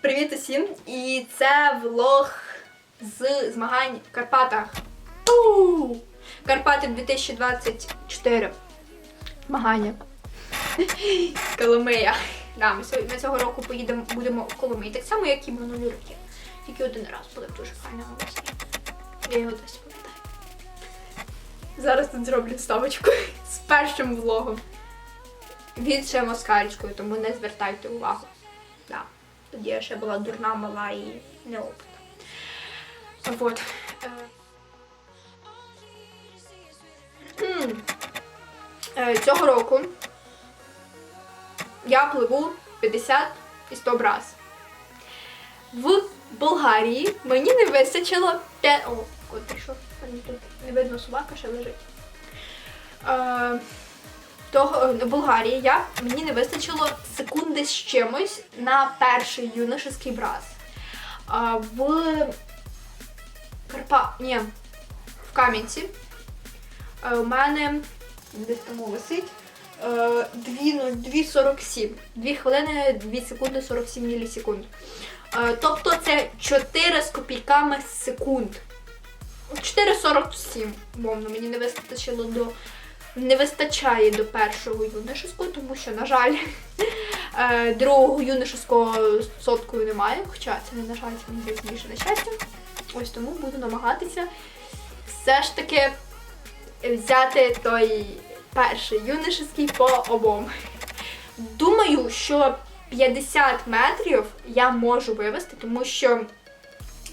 Привіт усім! І це влог з змагань в Карпатах. Карпати 2024. Змагання. Коломия. Да, ми, ми цього року поїдемо, будемо в Коломиї. Так само, як і минулі роки. Тільки один раз в дуже файному місці. Я його досі пам'ятаю. Зараз тут зроблю ставочку з першим влогом. Він ще москальською, тому не звертайте увагу. Да. Тоді я ще була дурна, мала і неопитна. Вот. Е. Е, Цього року я пливу 50 і 100 браз. В Болгарії мені не вистачило 5... О, кот прийшов. Не видно собака, ще лежить. Того Болгарії я мені не вистачило секунди з чимось на перший юношеский браз. А, в Карпа... Ні, в Кам'янці у мене десь там висить. е, дві- ну, 2,47. 2 хвилини, 2 секунди, 47 мілісекунд. Тобто це 4 з копійками секунд. 4,47, мовно, мені не вистачило до не вистачає до першого юношеського, тому що, на жаль, е, другого юношеського соткою немає. Хоча це не на жаль, це здається більше на щастя. Ось тому буду намагатися все ж таки взяти той перший юношеський по обом. Думаю, що 50 метрів я можу вивести, тому що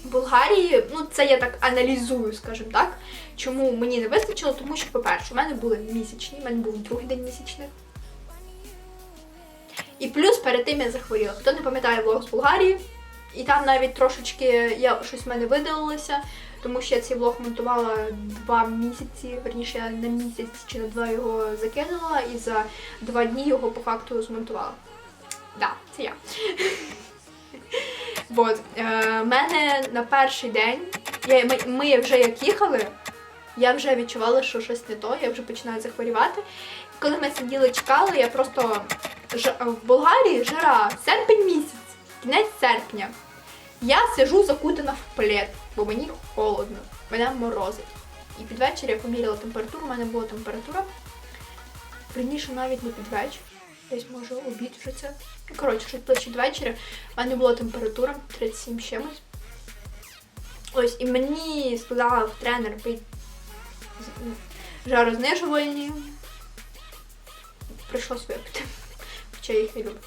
Болгарії, ну це я так аналізую, скажімо так. Чому мені не вистачило? Тому що, по-перше, у мене були місячні, у мене був другий день місячних. І плюс перед тим я захворіла. Хто не пам'ятає влог з Болгарії, і там навіть трошечки я щось в мене видалилося, тому що я цей влог монтувала два місяці, верніше я на місяць чи на два його закинула, і за два дні його по факту змонтувала. Так, да, це я. Вот. Е, мене на перший день, я, ми, ми вже як їхали, я вже відчувала, що щось не то, я вже починаю захворювати. Коли ми сиділи, чекали, я просто ж, в Болгарії жара, серпень місяць, кінець серпня. Я сижу закутана в плед, бо мені холодно, мене морозить. І під вечір я поміряла температуру, у мене була температура. Раніше навіть не під вечір. Десь може обід вже це. Ну, Коротше, щось ближче до вечора. У мене була температура 37 чимось. Ось, і мені сказав тренер пить жарознижувальні. Прийшлось випити. Хоча я їх не люблю.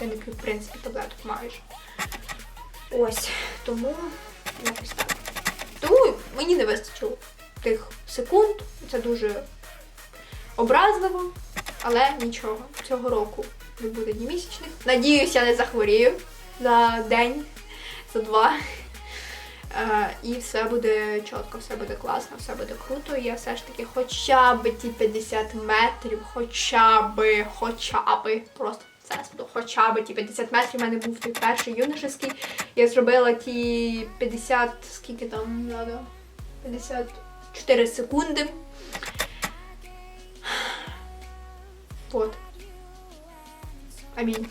Я не в принципі, таблеток майже. Ось, тому якось так. Тому мені не вистачило тих секунд. Це дуже образливо, але нічого. Цього року не буде ні місячних. Надіюсь, я не захворію за день, за два. Е, і все буде чітко, все буде класно, все буде круто. Я все ж таки хоча б ті 50 метрів, хоча би, хоча би, просто це хоча б ті 50 метрів. У мене був той перший юношеський. Я зробила ті 50, скільки там надо? 54 секунди. Вот. Амінь.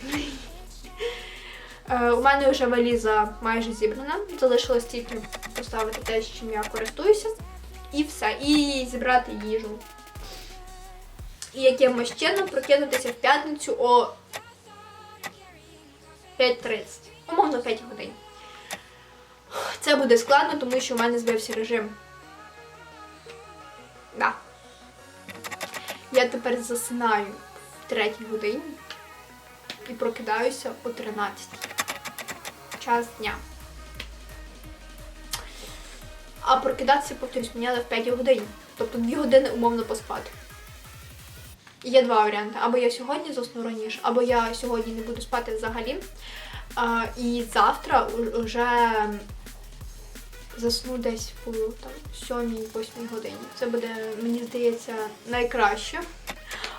Е, У мене вже валіза майже зібрана. Залишилось тільки поставити те, чим я користуюся. І все. І зібрати їжу. І якимось чином прокинутися в п'ятницю о 5.30. Умовно 5 годин. Це буде складно, тому що в мене збився режим. Да. Я тепер засинаю 3 годині і прокидаюся о 13. Час дня. А прокидатися, повторюсь, мені в 5 годині. Тобто 2 години умовно поспати. Є два варіанти. Або я сьогодні засну раніше, або я сьогодні не буду спати взагалі. А, і завтра вже засну десь в 7-8 годині. Це буде, мені здається, найкраще.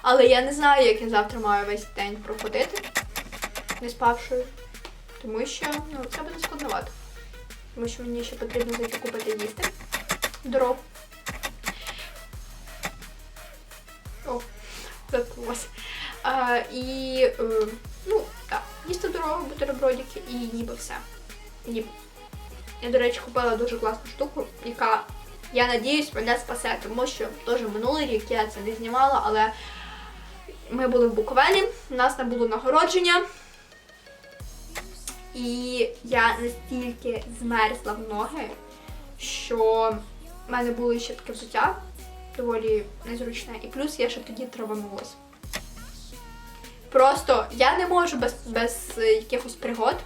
Але я не знаю, як я завтра маю весь день проходити, не спавшою. Тому що ну, це буде складновато. Тому що мені ще потрібно зайти купити їсти. Дров. О, заткнулася. І, е, ну, так. їсти дорогу, бутербродики і ніби все. Ніби. Я, до речі, купила дуже класну штуку, яка, я надіюсь, мене спасе, тому що теж минулий рік я це не знімала, але ми були в Буковелі, у нас не було нагородження. І я настільки змерзла в ноги, що в мене було ще таке взуття доволі незручне. І плюс я ще тоді траванулась. Просто я не можу без, без е, якихось пригод.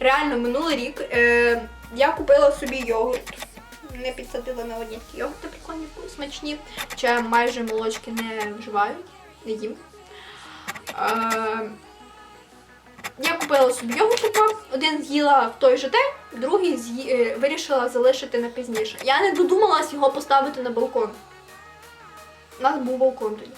Реально, минулий рік е, я купила собі йогурт. Не підсадила на одні такі йогурти прикольні, смачні. Хоча майже молочки не вживають, не їм. Е, я купила собі йогуртика, один з'їла в той же день, другий е, вирішила залишити на пізніше. Я не додумалась його поставити на балкон. У нас був балкон тоді.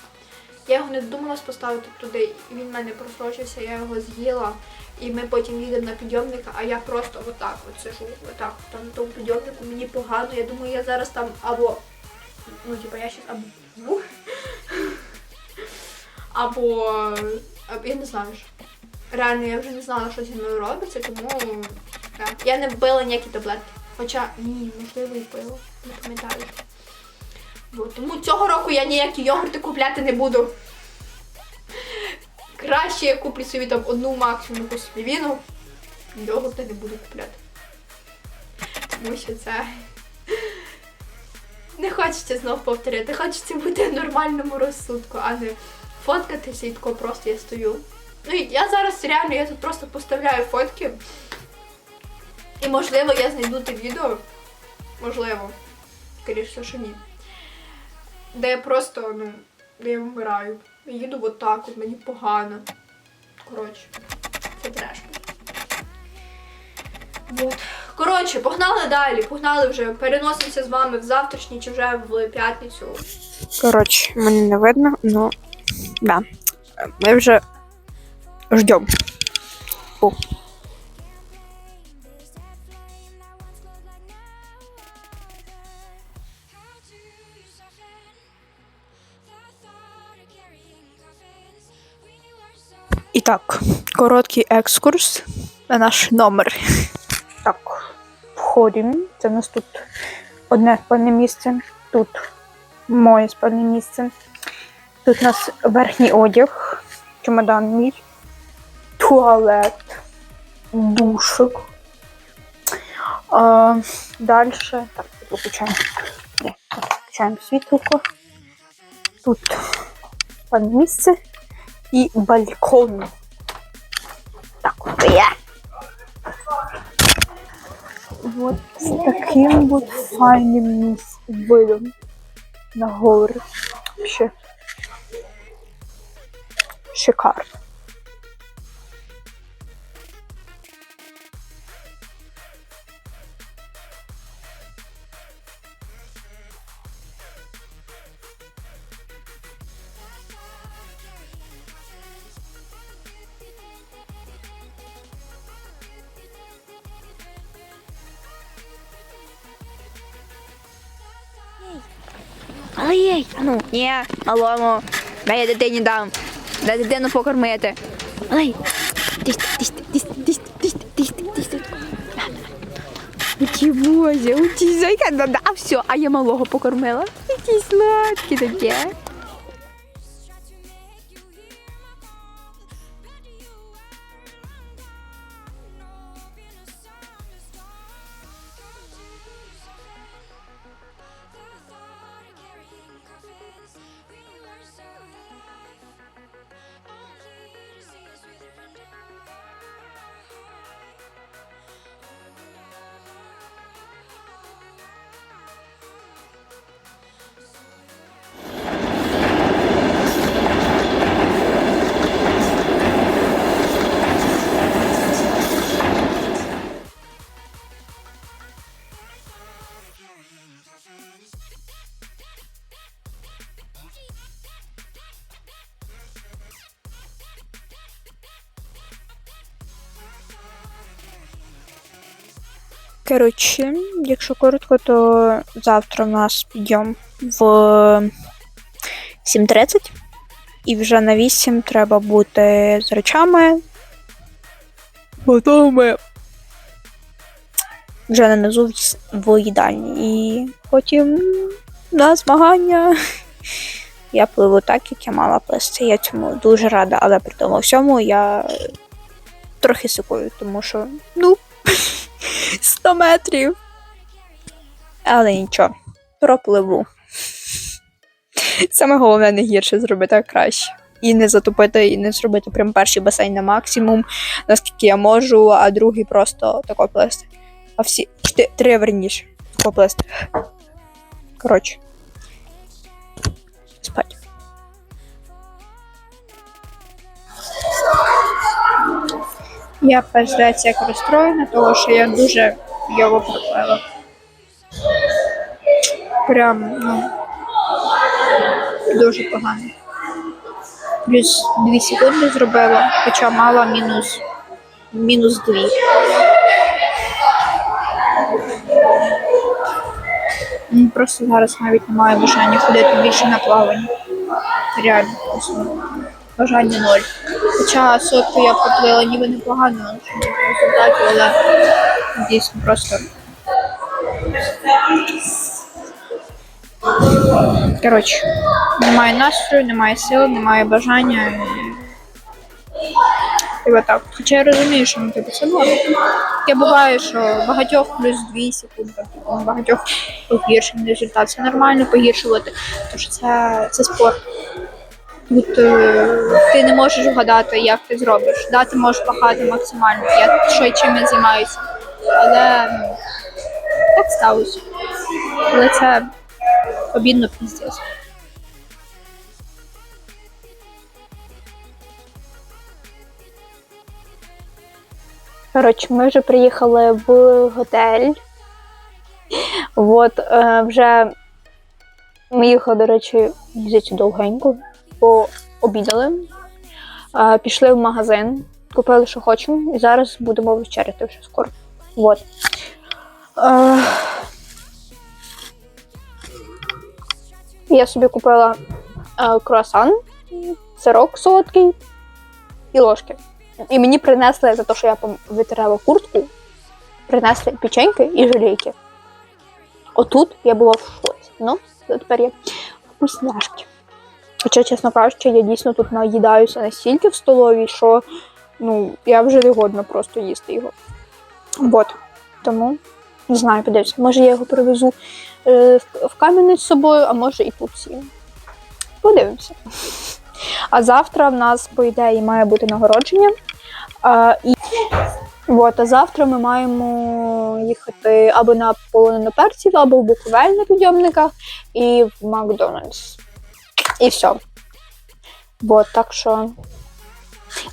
Я його не додумалась поставити туди, він в мене просрочився, я його з'їла. І ми потім їдемо на підйомника, а я просто отак от сижу, отак там на тому підйомнику, мені погано. Я думаю, я зараз там або. Ну, типа, я щас або. Або. я не знаю. що. Реально, я вже не знала, що зі мною робиться, тому я не вбила ніякі таблетки. Хоча ні, можливо, і пила. Не пам'ятаю. Тому цього року я ніякі йогурти купляти не буду. Краще я куплю собі там одну максимум якусь лівіну. Йогурти не буду купляти. Тому що це. Не хочеться знов повторити, хочеться бути в нормальному розсудку, а не фоткатися і тако просто я стою. Ну я зараз реально я тут просто поставляю фотки. І можливо я знайду те відео. Можливо. Скоріше, що ні. Де я просто, ну, де я вмираю. Їду от так, от мені погано. Коротше, це треш. Вот. Коротше, погнали далі, погнали вже. Переносимося з вами в завтрашній чи вже в п'ятницю. Коротше, мене не видно, ну да. Ми вже ждем. О. так, короткий екскурс на наш номер. Так, входимо. Це в нас тут одне спальне місце. Тут моє спальне місце. Тут у нас верхній одяг, чемодан мій, туалет, душик. А, далі. Так, тут виключаємо. Ні, Включаємо світло. Тут спальне місце і балькон. Так, є. Вот з таким вот файним видом на гори. Вообще. Шикарно. Ану, ні, алому. Ну, Дай я дитині дам. Дай дитину покормити. Ай. Ті бозі, уті зайка, а все, а я малого покормила. Які сладкі таке. Коротше, якщо коротко, то завтра у нас підйом в 7.30. і вже на 8 треба бути з речами. Потім ми вже нанизу в в їдальні. І потім на змагання. Я пливу так, як я мала плисти. Я цьому дуже рада, але при тому всьому я трохи сикую, тому що, ну, 100 метрів. Але нічого, пропливу. Саме головне не гірше зробити, а краще. І не затопити, і не зробити прям перший басейн на максимум, наскільки я можу, а другий просто тако плисти. А всі три верніше тако плисти. Коротше. Спать. Я пиздець як розстроєна, тому що я дуже його проплила. Прям, ну, дуже погано. Плюс 2 секунди зробила, хоча мала мінус, мінус 2. Ну, Просто зараз навіть немає бажання ходити більше на плавання. Реально, просто бажання ноль. Хоча сотку я поплила ніби непогано в результаті, але дійсно просто. Коротше, немає настрою, немає сил, немає бажання. І... І отак. Хоча я розумію, що ну, типу, це норм. Таке буває, що багатьох плюс 2 секунди, типу, багатьох погіршений результат. Це нормально погіршувати, тому що це, це спорт. Тут е, ти не можеш вгадати, як ти зробиш. Да, ти можеш пахати максимально, я що і чим я займаюся. Але так сталося. Але це обідно піздець. Коротше, ми вже приїхали в готель. От е, вже ми їхали, до речі, здається, довгенько, пообідали. Пішли в магазин, купили, що хочемо, і зараз будемо вечеряти вже скоро. От. Е, я собі купила круасан, сирок солодкий і ложки. І мені принесли за те, що я витирала куртку, принесли печеньки і желейки. Отут я була в шоці. Ну, тепер є вкусняшки. Хоча, чесно кажучи, я дійсно тут наїдаюся настільки в столовій, що ну, я вже не годна просто їсти його. От. Тому не знаю, подивлюся. Може я його привезу е, в, в Кам'янець з собою, а може і тут сім. Подивимося. А завтра в нас, по ідеї, має бути нагородження. А, і... От, а завтра ми маємо їхати або на полонину перців, або в Буковель на підйомниках, і в Макдональдс. І все. От, так що.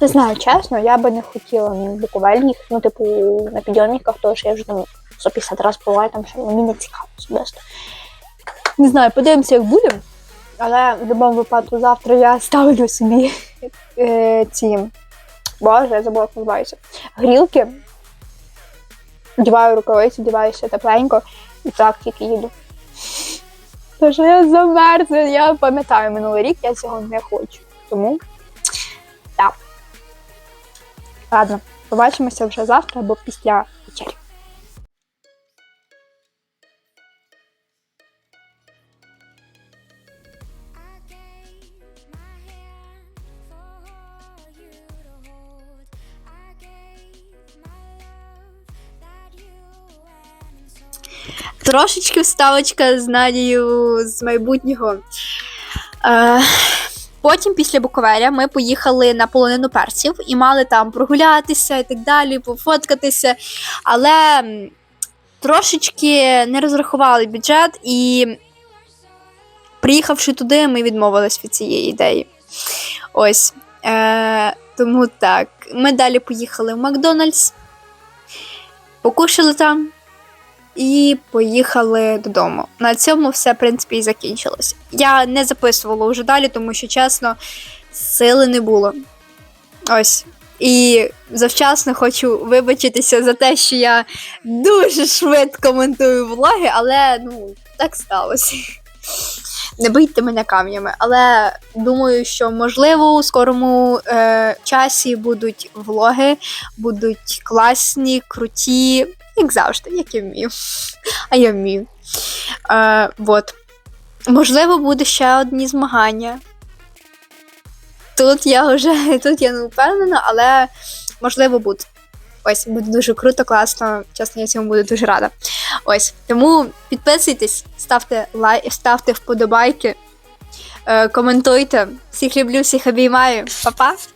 Не знаю, чесно, я би не хотіла в Буковель ну, типу, на підйомниках, тому що я вже там 150 разів буваю, там що мені не цікаво особисто. Не знаю, подивимося, як буде. Але в будь-якому випадку завтра я ставлю собі е, ці. Боже, я забула, як називаються. Грілки. Діваю рукавиці, діваюся тепленько і так тільки їду. Тож я замерзла, я пам'ятаю минулий рік, я цього не хочу. Тому так. Ладно, побачимося вже завтра або після вечері. Трошечки вставочка з Надією з майбутнього. Е, потім, після Буковеля, ми поїхали на полонину перців і мали там прогулятися і так далі, пофоткатися. Але трошечки не розрахували бюджет, і приїхавши туди, ми відмовились від цієї ідеї. Ось. Е, тому так. Ми далі поїхали в Макдональдс, покушали там і поїхали додому. На цьому все, в принципі, і закінчилося. Я не записувала вже далі, тому що, чесно, сили не було. Ось. І завчасно хочу вибачитися за те, що я дуже швидко монтую влоги, але ну, так сталося. не бийте мене камнями, але думаю, що можливо у скорому е, часі будуть влоги, будуть класні, круті, як завжди, як я вмію. А я вмію. Е, вот. Можливо, буде ще одні змагання. Тут я вже тут я не впевнена, але можливо буде. Ось буде дуже круто, класно. Чесно, я цьому буду дуже рада. Ось тому підписуйтесь, ставте лайк, ставте вподобайки, е, коментуйте. Всіх люблю, всіх обіймаю. Па-па!